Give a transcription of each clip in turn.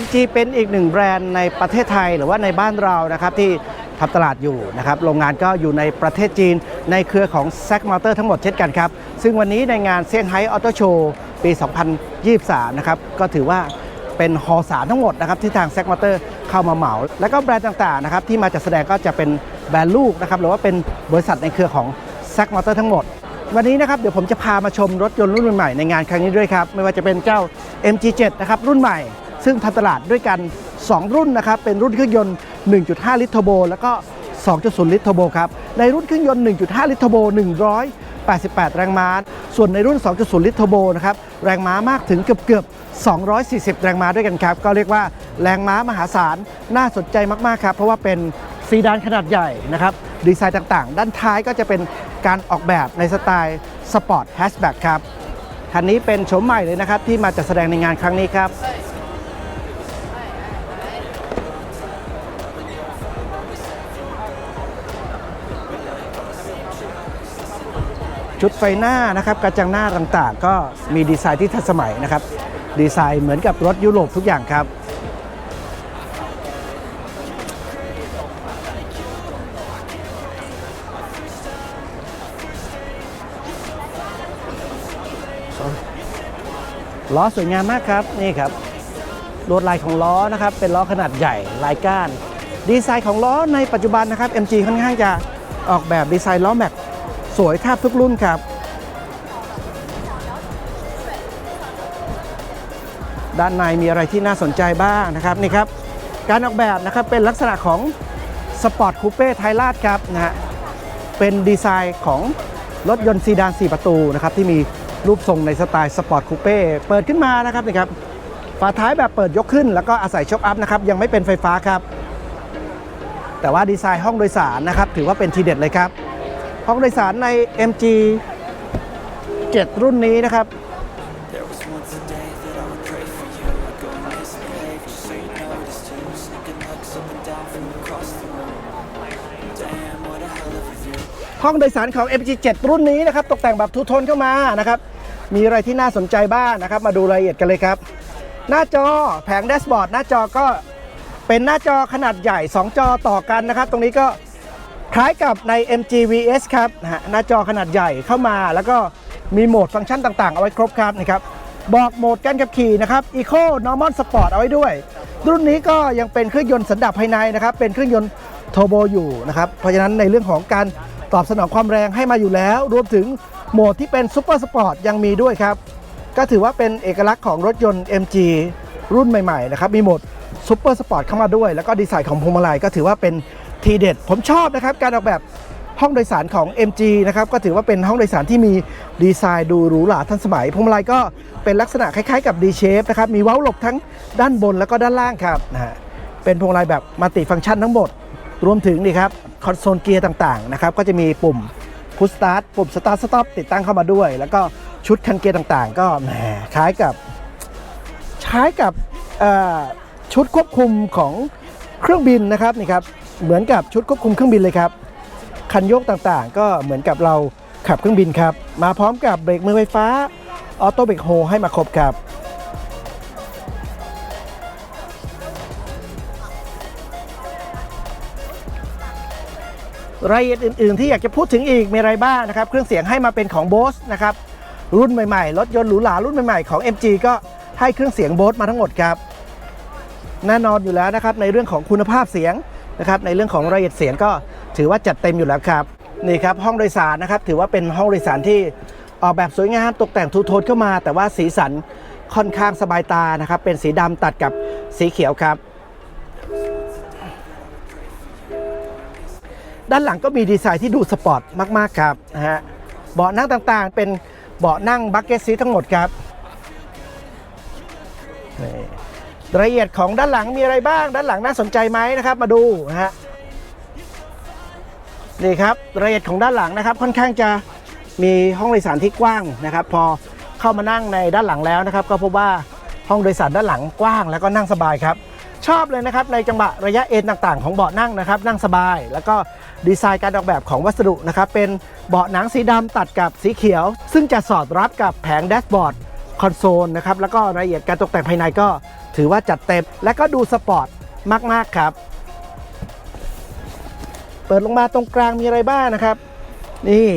MG เป็นอีกหนึ่งแบรนด์ในประเทศไทยหรือว่าในบ้านเรานะครับที่ทำตลาดอยู่นะครับ โรงงานก็อยู่ในประเทศจีน ในเครือของ z ซ c Motor ทั้งหมดเช่นกันครับ ซึ่งวันนี้ในงานเซี่ยงไฮ้ออโตโชว์ปี 2023 นะครับ ก็ถือว่าเป็นฮอสามทั้งหมดนะครับที่ทาง z ซ c Motor เข้ามาเหมา แล้วก็แบรนด์ต่างๆนะครับที่มาจัดแสดงก็จะเป็นแบรนด์ลูกนะครับหรือว่าเป็นบริษัทในเครือของ z ซ c Motor ทั้งหมด วันนี้นะครับเดี๋ยวผมจะพามาชมรถยนต์รุ่นใหม่ในงานครั้งนี้ด้วยครับไม่ว่าจะเป็นเจ้า MG7 นะครับรุ่นใหม่ ซึ่งทำตลาดด้วยกัน 2 รุ่นนะครับ เป็นรุ่นเครื่องยนต์ 1.5 ลิตรเทอร์โบ แล้วก็ 2.0 ลิตรเทอร์โบครับ ในรุ่นเครื่องยนต์ 1.5 ลิตรเทอร์โบ 188 แรงม้า ส่วนในรุ่น 2.0 ลิตรเทอร์โบนะครับ แรงม้ามากถึงเกือบเกือบ240 แรงม้าด้วยกันครับ ก็เรียกว่าแรงม้ามหาศาล น่าสนใจมาก ๆ ครับ เพราะว่าเป็นซีดานขนาดใหญ่นะครับ ดีไซน์ต่าง ๆ ด้านท้ายก็จะเป็นการออกแบบในสไตล์สปอร์ตแฮชแบ็กครับคันนี้เป็นโฉมใหม่เลยนะครับ ที่มาจัดแสดงในงานครั้งนี้ครับ ชุดไฟหน้านะครับกระจังหน้าต่างๆ ก็มีดีไซน์ที่ทันสมัยนะครับ ดีไซน์เหมือนกับรถยุโรปทุกอย่างครับ ล้อสวยงามมากครับนี่ครับลวดลายของล้อนะครับเป็นล้อขนาดใหญ่ลายก้าน ดีไซน์ของล้อในปัจจุบันนะครับ MG ค่อนข้างจะออกแบบดีไซน์ล้อแม็ก สวยแทบทุกรุ่นครับ ด้านในมีอะไรที่น่าสนใจบ้างนะครับนี่ครับ การออกแบบนะครับเป็นลักษณะของสปอร์ตคูเป้ไทยลาดครับนะฮะเป็นดีไซน์ของรถยนต์ซีดาน 4 ประตูนะครับที่มีรูปทรงในสไตล์สปอร์ตคูเป้เปิดขึ้นมานะครับนี่ครับฝาท้ายแบบเปิดยกขึ้น แล้วก็อาศัยช็อคอัพนะครับยังไม่เป็นไฟฟ้าครับ แต่ว่าดีไซน์ห้องโดยสารนะครับถือว่าเป็นทีเด็ดเลยครับ ห้องโดยสารใน MG 7 รุ่นนี้นะครับ ห้องโดยสารของ MG7 รุ่นนี้นะครับ ตกแต่งแบบทูโทนเข้ามานะครับ มีอะไรที่น่าสนใจบ้างนะครับ มาดูรายละเอียดกันเลยครับ หน้าจอแผงแดชบอร์ดหน้าจอก็เป็นหน้าจอขนาดใหญ่ 2 จอต่อกันนะครับ ตรงนี้ก็ คล้ายกับใน MG VS ครับนะฮะหน้าจอขนาดใหญ่เข้ามา แล้วก็มีโหมดฟังก์ชันต่างๆ เอาไว้ครบครับนี่ครับบอกโหมดการขับขี่นะครับ Eco Normal Sport เอาไว้ด้วย รุ่นนี้ก็ยังเป็นเครื่องยนต์สันดาปภายในนะครับ เป็นเครื่องยนต์โทโบอยู่นะครับ เพราะฉะนั้นในเรื่องของการตอบสนองความแรงให้มาอยู่แล้ว รวมถึงโหมดที่เป็นซูเปอร์สปอร์ตยังมีด้วยครับ ก็ถือว่าเป็นเอกลักษณ์ของรถยนต์ MG รุ่นใหม่ๆนะครับ มีโหมดซูเปอร์สปอร์ตเข้ามาด้วย แล้วก็ดีไซน์ของพวงมาลัยก็ถือว่าเป็น ทีเด็ด ผมชอบนะครับการออกแบบห้องโดยสารของ MG นะครับก็ถือว่าเป็นห้องโดยสารที่มีดีไซน์ดูหรูหราทันสมัยพวงมาลัยก็เป็นลักษณะคล้ายๆกับ D shape นะครับมีเว้าหลบทั้งด้านบนแล้วก็ด้านล่างครับนะฮะเป็นพวงมาลัยแบบมัลติฟังก์ชันทั้งหมด รวมถึงนี่ครับคอนโซลเกียร์ต่างๆนะครับก็จะมีปุ่มพุชสตาร์ทปุ่มสตาร์ทสต็อปติดตั้งเข้ามาด้วย แล้วก็ชุดคันเกียร์ต่างๆ ก็แหมคล้ายกับใช้กับชุดควบคุมของเครื่องบินนะครับนี่ครับ เหมือนกับชุดควบคุมเครื่องบินเลยครับ คันโยกต่างๆ ก็เหมือนกับเราขับเครื่องบินครับ มาพร้อมกับเบรกมือไฟฟ้าออโต้เบรกโฮให้มาครบครับ รายละเอียดอื่น ๆ ที่อยากจะพูดถึงอีกมีอะไรบ้างนะครับ เครื่องเสียงให้มาเป็นของ Bose นะครับรุ่นใหม่ๆ รถยนต์หรูหรารุ่นใหม่ๆ ของ MG ก็ให้เครื่องเสียง Bose มาทั้งหมดครับ แน่นอนอยู่แล้วนะครับในเรื่องของคุณภาพเสียง นะครับในเรื่องของรายละเอียดเสียงก็ถือว่าจัดเต็มอยู่แล้วครับนี่ครับห้องโดยสารนะครับถือว่าเป็นห้องโดยสารที่ออกแบบสวยงามตกแต่งทูโทนเข้ามา แต่ว่าสีสันค่อนข้างสบายตานะครับ เป็นสีดำตัดกับสีเขียวครับ ด้านหลังก็มีดีไซน์ที่ดูสปอร์ตมาก ๆ ครับนะฮะเบาะนั่งต่างๆ เป็นเบาะนั่งบักเก็ตซีทั้งหมดครับนี่ รายละเอียดของด้านหลังมีอะไรบ้าง ด้านหลังน่าสนใจไหมนะครับ มาดูนะฮะนี่ครับรายละเอียดของด้านหลังนะครับ ค่อนข้างจะมีห้องโดยสารที่กว้างนะครับ พอเข้ามานั่งในด้านหลังแล้วนะครับ ก็พบว่าห้องโดยสารด้านหลังกว้าง แล้วก็นั่งสบายครับชอบเลยนะครับในจังหวะระยะเอ็นต่างๆ ของเบาะนั่งนะครับ นั่งสบาย แล้วก็ดีไซน์การออกแบบของวัสดุนะครับ เป็นเบาะหนังสีดำตัดกับสีเขียว ซึ่งจะสอดรับกับแผงแดชบอร์ดคอนโซลนะครับแล้วก็รายละเอียดการตกแต่งภายในก็ ถือว่าจัดเต็มและก็ดูสปอร์ตมากๆครับ เปิดลงมาตรงกลางมีอะไรบ้างนะครับ นี่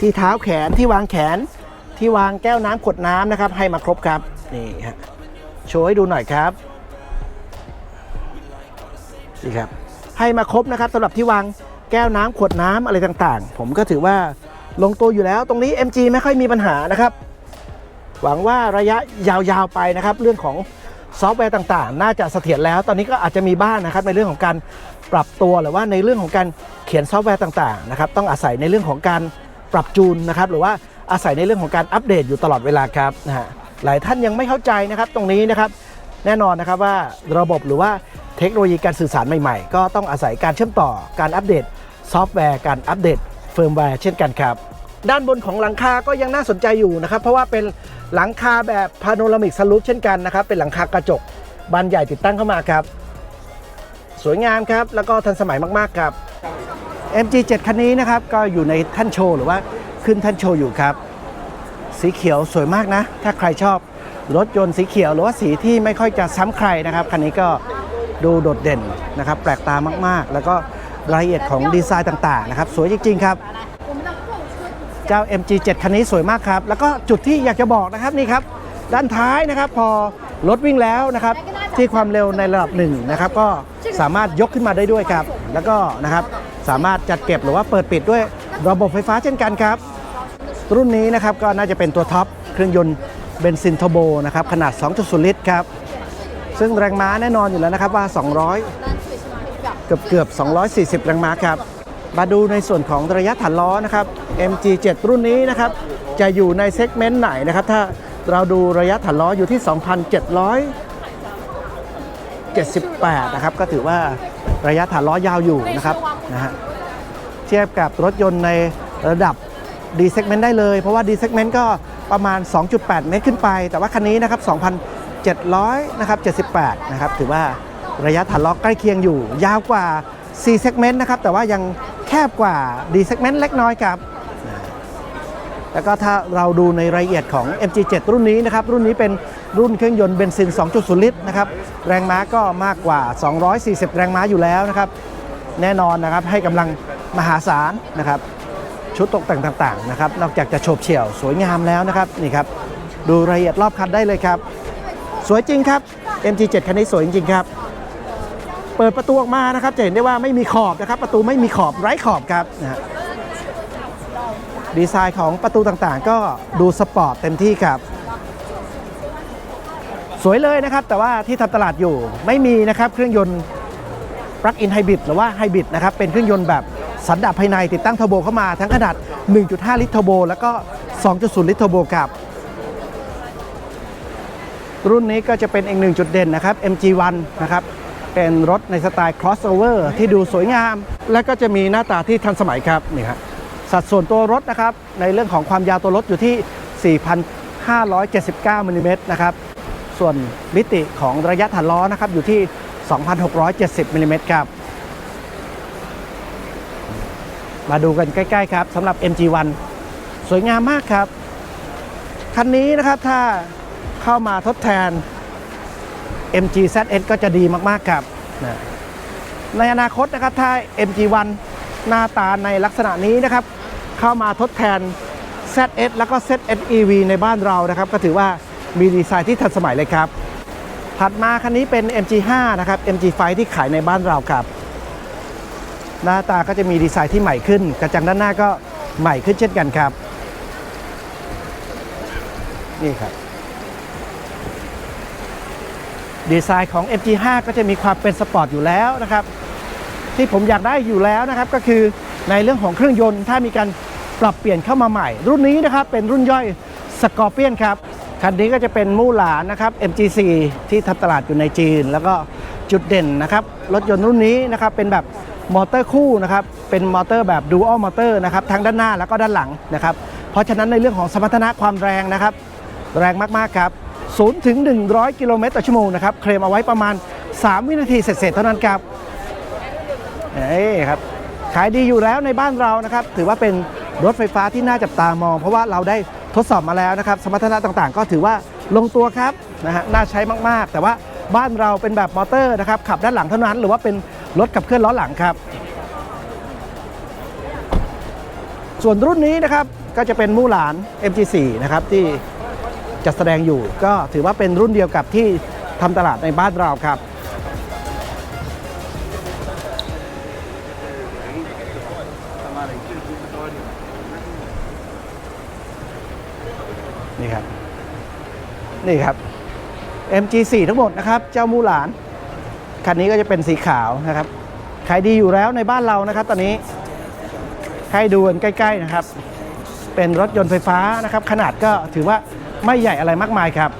ที่เท้าแขนที่วางแขนที่วางแก้วน้ำขวดน้ำนะครับ ให้มาครบครับนี่ฮะโชว์ให้ดูหน่อยครับนี่ครับให้มาครบนะครับสำหรับที่วางแก้วน้ำขวดน้ำอะไรต่างๆ ผมก็ถือว่าลงตัวอยู่แล้วตรงนี้ MG ไม่ค่อยมีปัญหานะครับ หวังว่าระยะยาวๆไปนะครับ เรื่องของ ซอฟต์แวร์ต่างๆ น่าจะเสถียรแล้ว ตอนนี้ก็อาจจะมีบ้างนะครับในเรื่องของการปรับตัวหรือว่าในเรื่องของการเขียนซอฟต์แวร์ต่างๆนะครับต้องอาศัยในเรื่องของการปรับจูนนะครับหรือว่าอาศัยในเรื่องของการอัปเดตอยู่ตลอดเวลาครับนะฮะหลายท่านยังไม่เข้าใจนะครับตรงนี้นะครับแน่นอนนะครับว่าระบบหรือว่าเทคโนโลยีการสื่อสารใหม่ๆ ก็ต้องอาศัยการเชื่อมต่อการอัปเดตซอฟต์แวร์การอัปเดตเฟิร์มแวร์เช่นกันครับ ด้านบนของหลังคาก็ยังน่าสนใจอยู่นะครับ เพราะว่าเป็นหลังคาแบบพาโนรามิกสลูปเช่นกันนะครับ เป็นหลังคากระจกบานใหญ่ติดตั้งเข้ามาครับ สวยงามครับ แล้วก็ทันสมัยมากๆครับ MG7 คันนี้นะครับ ก็อยู่ในท่านโชว์หรือว่าขึ้นท่านโชว์อยู่ครับ สีเขียวสวยมากนะ ถ้าใครชอบรถยนต์สีเขียวหรือว่าสีที่ไม่ค่อยจะซ้ำใครนะครับ คันนี้ก็ดูโดดเด่นนะครับ แปลกตามากๆ แล้วก็รายละเอียดของดีไซน์ต่างๆนะครับ สวยจริง ๆ ครับ เจ้า MG7 คันนี้สวยมากครับ แล้วก็จุดที่อยากจะบอกนะครับนี่ครับ ด้านท้ายนะครับ พอรถวิ่งแล้วนะครับ ที่ความเร็วในระดับหนึ่งนะครับ ก็สามารถยกขึ้นมาได้ด้วยครับ แล้วก็นะครับสามารถจัดเก็บหรือว่าเปิดปิดด้วยระบบไฟฟ้าเช่นกันครับ รุ่นนี้นะครับก็น่าจะเป็นตัวท็อปเครื่องยนต์เบนซินเทอร์โบนะครับขนาด 2.0 ลิตรครับ ซึ่งแรงม้าแน่นอนอยู่แล้วนะครับว่า 200 เกือบเกือบ240 แรงม้าครับ มาดูในส่วนของระยะฐานล้อนะครับ MG7 รุ่นนี้นะครับ จะอยู่ในเซกเมนต์ไหนนะครับ ถ้าเราดูระยะฐานล้ออยู่ที่ 2,778 นะครับ ก็ถือว่าระยะฐานล้อยาวอยู่นะครับนะฮะเทียบกับรถยนต์ในระดับ D segment ได้เลย เพราะว่า D segment ก็ประมาณ 2.8 เมตรขึ้นไป แต่ว่าคันนี้นะครับ 2,700 นะครับ 78 นะครับ ถือว่าระยะฐานล้อใกล้เคียงอยู่ ยาวกว่า C segment นะครับ แต่ว่ายัง แคบกว่า D segment เล็กน้อยครับ แล้วก็ถ้าเราดูในรายละเอียดของ MG7 รุ่นนี้นะครับ รุ่นนี้เป็นรุ่นเครื่องยนต์เบนซิน 2.0 ลิตรนะครับ แรงม้าก็มากกว่า 240 แรงม้าอยู่แล้วนะครับ แน่นอนนะครับให้กำลังมหาศาลนะครับ ชุดตกแต่งต่างๆนะครับ นอกจากจะโฉบเฉี่ยวสวยงามแล้วนะครับนี่ครับ ดูรายละเอียดรอบคันได้เลยครับ สวยจริงครับ MG7 คันนี้สวยจริงๆครับ เปิดประตูออกมานะครับจะเห็นได้ว่าไม่มีขอบนะครับ ประตูไม่มีขอบไร้ขอบครับนะฮะดีไซน์ของประตูต่างๆ ก็ดูสปอร์ตเต็มที่ครับสวยเลยนะครับ แต่ว่าที่ทำตลาดอยู่ไม่มีนะครับเครื่องยนต์ปลั๊กอินไฮบริดหรือว่าไฮบริดนะครับเป็นเครื่องยนต์แบบสันดาปภายในติดตั้งเทอร์โบเข้ามาทั้งขนาด 1.5 ลิตรเทอร์โบแล้วก็ 2.0 ลิตรเทอร์โบครับ รุ่นนี้ก็จะเป็นอีกหนึ่งจุดเด่นนะครับ MG1 นะครับ เป็นรถในสไตล์ crossover ที่ดูสวยงาม และก็จะมีหน้าตาที่ทันสมัยครับนี่ครับสัดส่วนตัวรถนะครับ ในเรื่องของความยาวตัวรถอยู่ที่ 4,579มิลลิเมตรนะครับ ส่วนมิติของระยะฐานล้อนะครับอยู่ที่ 2,670มิลลิเมตรครับ มาดูกันใกล้ ๆ ครับสำหรับ MG1 สวยงามมากครับ คันนี้นะครับถ้าเข้ามาทดแทน MG ZS ก็จะดีมาก ๆ ครับ นะในอนาคตนะครับถ้า MG1 หน้าตาในลักษณะนี้นะครับ เข้ามาทดแทน ZS แล้วก็ ZS EV ในบ้านเรานะครับ ก็ถือว่ามีดีไซน์ที่ทันสมัยเลยครับ ถัดมาคันนี้เป็น MG5 นะครับ MG5 ที่ขายในบ้านเราครับ หน้าตาก็จะมีดีไซน์ที่ใหม่ขึ้น กระจังด้านหน้าก็ใหม่ขึ้นเช่นกันครับ นี่ครับ ดีไซน์ของ MG5 ก็จะมีความเป็นสปอร์ตอยู่แล้วนะครับ ที่ผมอยากได้อยู่แล้วนะครับก็คือในเรื่องของเครื่องยนต์ถ้ามีการปรับเปลี่ยนเข้ามาใหม่ รุ่นนี้นะครับเป็นรุ่นย่อยสกอร์เปียนครับ คันนี้ก็จะเป็นมู่หลานนะครับ MG4 ที่ทำตลาดอยู่ในจีน แล้วก็จุดเด่นนะครับ รถยนต์รุ่นนี้นะครับเป็นแบบมอเตอร์คู่นะครับเป็นมอเตอร์แบบดูอัลมอเตอร์นะครับทั้งด้านหน้าแล้วก็ด้านหลังนะครับ เพราะฉะนั้นในเรื่องของสมรรถนะความแรงนะครับ แรงมากๆครับ 0ถึง100 กิโลเมตรต่อชั่วโมงนะครับ เคลมเอาไว้ประมาณ 3 วินาทีเสร็จๆเท่านั้นครับเอ้ครับ ขายดีอยู่แล้วในบ้านเรานะครับ ถือว่าเป็นรถไฟฟ้าที่น่าจับตามอง เพราะว่าเราได้ทดสอบมาแล้วนะครับ สมรรถนะต่างๆ ก็ถือว่าลงตัวครับนะฮะน่าใช้มากๆ แต่ว่าบ้านเราเป็นแบบมอเตอร์นะครับขับด้านหลังเท่านั้น หรือว่าเป็นรถขับเคลื่อนล้อหลังครับ ส่วนรุ่นนี้นะครับก็จะเป็นมู่หลาน MG4 นะครับที่ จัดแสดงอยู่ ก็ถือว่าเป็นรุ่นเดียวกับที่ทำตลาดในบ้านเราครับ นี่ครับ นี่ครับ MG4 ทั้งหมดนะครับ เจ้ามูหลาน คันนี้ก็จะเป็นสีขาวนะครับขายดีอยู่แล้วในบ้านเรานะครับ ตอนนี้ให้ดูกันใกล้ ๆนะครับ เป็นรถยนต์ไฟฟ้านะครับ ขนาดก็ถือว่า ไม่ใหญ่อะไรมากมายครับ